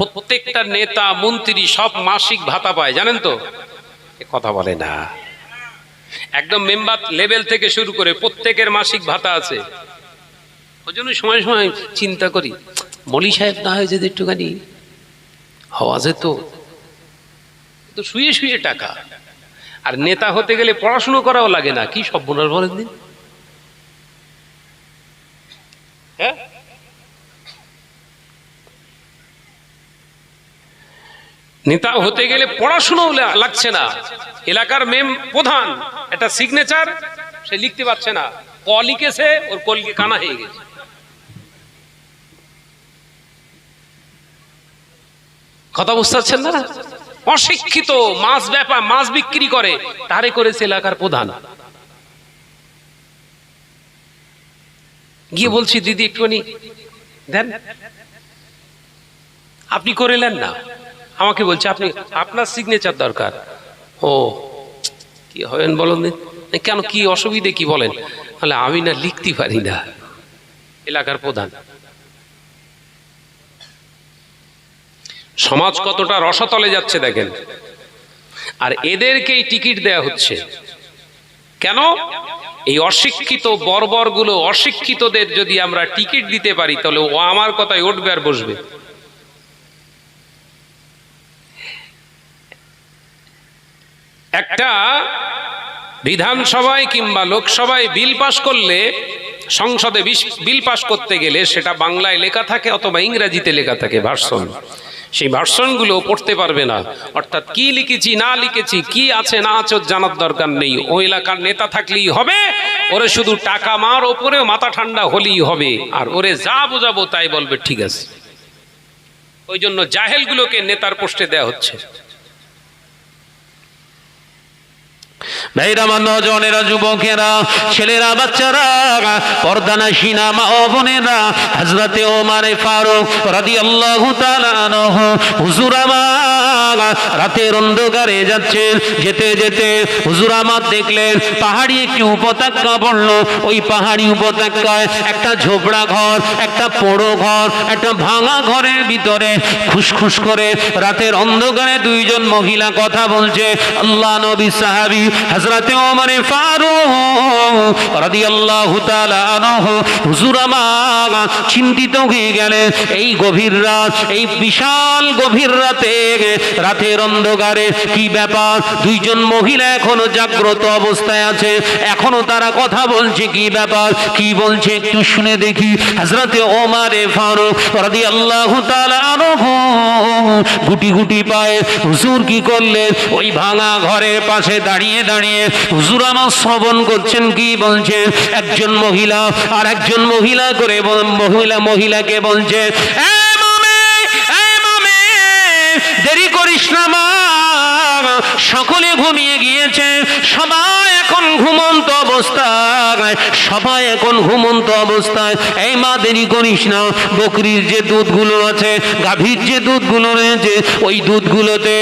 প্রত্যেকটা নেতা, মন্ত্রী সব মাসিক ভাতা পায়, জানেন তো? কথা বলে না। একদম মেম্বার লেভেল থেকে শুরু করে প্রত্যেকের মাসিক ভাতা আছে। ওই জন্য সময় সময় চিন্তা করি, মলি সাহেব না হয় যদি একটুখানি হওয়া যেত, তো শুয়ে শুয়ে টাকা। আর নেতা হতে গেলে পড়াশুনো করাও লাগে না, কি সব বোনার বলেন দিন হ্যাঁ? নেতা হতে গেলে পড়াশুনো লাগছে না। এলাকার মেম প্রধান, একটা সিগনেচার সে লিখতে পারছে না। ক লিখেছে, ওর কলকে কানা হয়ে গেছে। কথা বুঝতে পারছেন না? অশিক্ষিত, মাছ ব্যাপার মাছ বিক্রি করে, তারে করেছে এলাকার প্রধান। গিয়ে বলছি, দিদি, একটুখানি দেন। আপনি করিলেন না। আমাকে বলছে, আপনি, আপনার সিগনেচার দরকার। ও, কি হবেন বলেন কেন, কি অসুবিধে কি বলেন? তাহলে আমি না লিখতে পারি না। এলাকার প্রধান। সমাজ কতটা রসতলে যাচ্ছে দেখেন। আর এদেরকেই টিকিট দেয়া হচ্ছে। কেন? এই অশিক্ষিত বর্বরগুলো অশিক্ষিতদের যদি আমরা টিকিট দিতে পারি, তাহলে ও আমার কথায় উঠবে আর বসবে। একটা বিধানসভায় কিংবা লোকসভায় বিল পাশ করলে, সংসদে বিল পাশ করতে গেলে সেটা বাংলায় লেখা থাকে অথবা ইংরেজিতে লেখা থাকে ভার্সন। সেই ভার্সনগুলো পড়তে পারবে না। অর্থাৎ কি লিখেছি, না লিখেছি, কি আছে, না আছে জানার দরকার নেই। ওই এলাকার নেতা থাকলেই হবে, ওরে শুধু টাকা মার ওপরে মাথা ঠান্ডা হলেই হবে। আর ওরে যা বোঝাবো তাই বলবে, ঠিক আছে। ওই জন্য জাহেলগুলোকে নেতার পোস্টে দেয়া হচ্ছে। ভাইরা নজনেরা যুবকেরা, ছেলেরা, বাচ্চারা পর্দানা সিনা মা ও বোনেরা হাজরাতে ওমারে ফারুক রাদিয়াল্লাহু তাআলা আনহু, হুজুর আমার রাতের অন্ধকারে যাচ্ছেন। যেতে যেতে হুজুর আমার দেখলেন, পাহাড়ি একটি উপত্যকা পড়ল ওই পাহাড়ি উপত্যকায় একটা ঝোপড়া ঘর, একটা পোড়ো ঘর, একটা ভাঙা ঘরের ভিতরে খুসখুস করে রাতের অন্ধকারে দুইজন মহিলা কথা বলছে, আল্লাহ নবী সাহাবি হযরতে ওমর ফারুক রাদিয়াল্লাহু তাআলা আনহু, হুজুর আমার চিন্তিত হয়ে গেলেন, এই গভীর রাত, এই বিশাল গভীর রাতে রাতের অন্ধকারে, কি ব্যাপার? দুইজন মহিলা এখনও জাগ্রত অবস্থায় আছে। এখনও তারা কথা বলছে, কি ব্যাপার? কি বলছে একটু শুনে দেখি। হযরতে ওমরে ফারুক তাআলা আনহু, গুটি গুটি পায়ে, হুজুর কি করলেন? ওই ভাঙা ঘরের পাশে দাঁড়িয়ে দাঁড়িয়ে হুজুর আমার শ্রবণ করছেন, কি বলছে? একজন মহিলা আর একজন মহিলা করে মহিলা মহিলাকে বলছে, "এ দেরি করিস না মা সকলে ঘুমিয়ে গিয়েছে। সবাই এখন ঘুমন্ত। অবস্থায়, সবাই এখন ঘুমন্ত অবস্থায়। এই মা দেরি করিস না, বকরির যে দুধগুলো আছে, গাভীর যে দুধগুলো রয়েছে, ওই দুধগুলোতে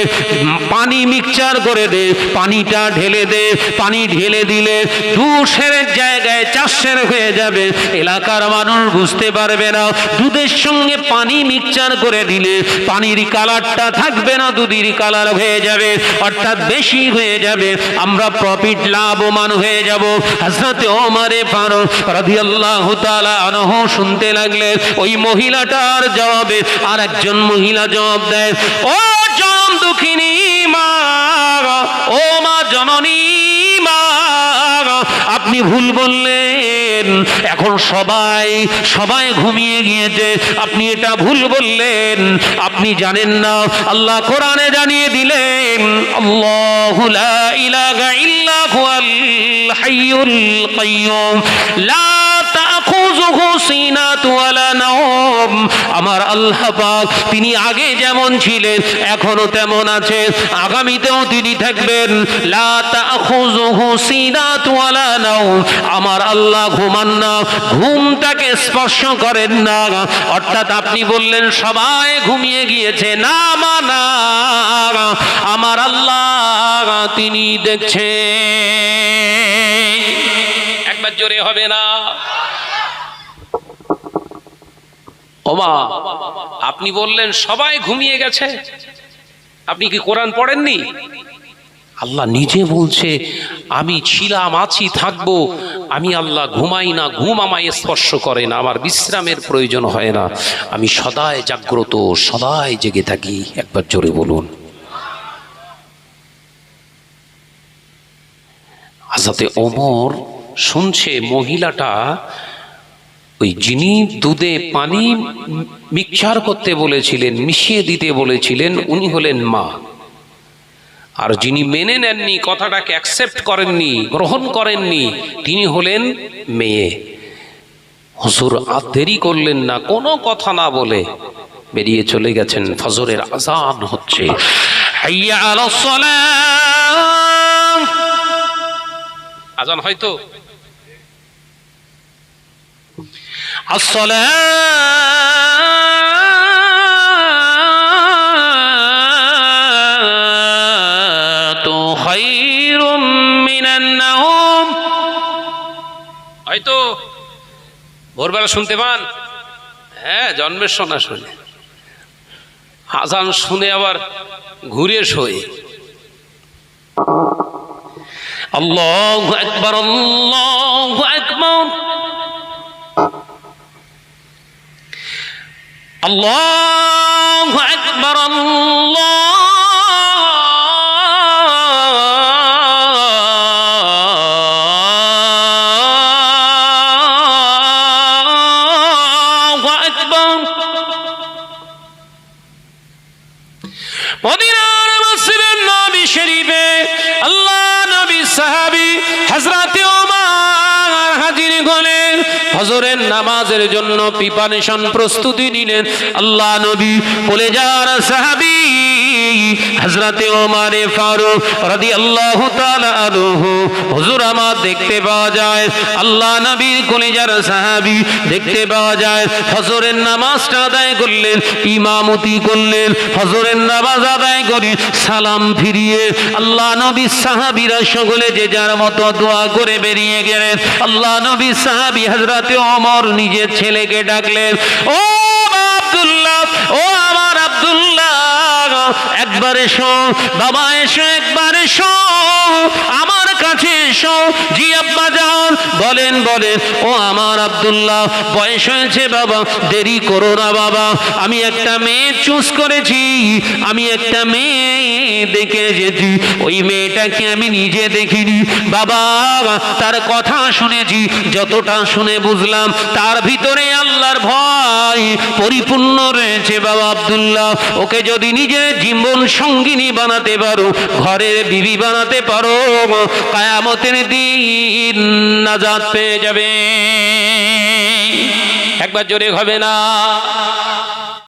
পানি মিক্সচার করে দে, পানিটা ঢেলে দে, পানি ঢেলে দিলে দু সেরের জায়গায় চার সের হয়ে যাবে। এলাকার মানুষ বুঝতে পারবে না, দুধের সঙ্গে পানি মিক্সচার করে দিলে পানির কালারটা থাকবে না, দুধের কালার হয়ে যাবে, অর্থাৎ বেশি হয়ে যাবে। আমরা প্রফিট লাভবান হয়ে যাব। হযরতে ওমারে ফারুক রাদিয়াল্লাহু তাআলা আনহু শুনতে লাগলে ওই মহিলাটার জবাবে আর একজন মহিলা জবাব দেয়, ও জনম দুঃখিনী মা ও মা জননী মা আপনি ভুল বললেন। এখন সবাই সবাই ঘুমিয়ে গিয়েছে। আপনি এটা ভুল বললেন। আপনি জানেন না, আল্লাহ কোরআনে জানিয়ে দিলেন, আল্লাহু ইল্লা হাইয়ুল লা আমার আল্লাহ পাক, তিনি আগে যেমন ছিলেন, এখনও তেমন আছে। আগামীতেও তিনি থাকবেন। আমার আল্লাহ ঘুমান না, ঘুমটাকে স্পর্শ করেন না। অর্থাৎ আপনি বললেন, সবাই ঘুমিয়ে গিয়েছে। না মানা আমার আল্লাহ, তিনি দেখছেন। একবার জোরে হবে না। ওমা, আপনি বললেন সবাই ঘুমিয়ে গেছে। আপনি কি কোরআন পড়েননি? আল্লাহ নিজে বলছে, আমি ছিলাম, আছি, থাকব। আমি আল্লাহ ঘুমাই না, ঘুম আমায় স্পর্শ করে না, আমার বিশ্রামের প্রয়োজন হয় না। আমি সদায় জাগ্রত, সদায় জেগে থাকি। একবার জোরে বলুন। আজাতে ওমর শুনছে মহিলাটা ওই যিনি দুধে পানি মিক্সার করতে বলেছিলেন, মিশিয়ে দিতে বলেছিলেন, উনি হলেন মা। আর যিনি মেনে নেননি, কথাটাকে অ্যাকসেপ্ট করেননি, গ্রহণ করেননি, তিনি হলেন মেয়ে। হুজুর, আর দেরি করলেন না, কোনো কথা না বলে বেরিয়ে চলে গেছেন, ফজরের আজান হচ্ছে। আজান হয়তো তো হয়তো ভোরবেলা শুনতে পান? হ্যাঁ জন্মের শোনা শুনে। আজান শুনে আবার ঘুরে শোয়। আল্লাহ একবার আল্লাহ একবার আল্লাহ একবার একবার হজরের নামাজের জন্য প্রিপারেশন প্রস্তুতি নিলেন। আল্লাহ নবী বলে যান সাহাবী হযরতে ওমর ফারুক তাআলা আনহু, হুজুর আমার দেখতে পাওয়া যায়, আল্লাহ নবীর কলিজার সাহাবী দেখতে পাওয়া যায় নামাজটা আদায় করলেন, ইমামতি করলেন নামাজ আদায় করি সালাম ফিরিয়ে আল্লাহ নবী সাহাবীরা সকলে যে যার মতো দোয়া করে বেরিয়ে গেলেন, আল্লাহ নবী সাহাবী হযরতে ওমর নিজের ছেলেকে ডাকলেন, ও বাবা এসো একবার এসো। আমার কাছে এসো। জি আব্বা যান বলেন বলেন, ও আমার আব্দুল্লাহ, বয়স হয়েছে বাবা, দেরি করো না বাবা। আমি একটা মেয়ে চুজ করেছি, আমি একটা মেয়ে দেখে যেছি ওই মেয়েটাকে আমি নিজে দেখিনি। বাবা, তার কথা শুনেছি, যতটা শুনে বুঝলাম, তার ভিতরে আল্লাহর ভয় পরিপূর্ণ রয়েছে বাবা আব্দুল্লাহ। ওকে যদি নিজের জীবন সঙ্গিনী বানাতে পারো, ঘরের বিবি বানাতে পারো কায়ামতের দিন নাজাত পেয়ে যাবে। একবার জোরে হবে না।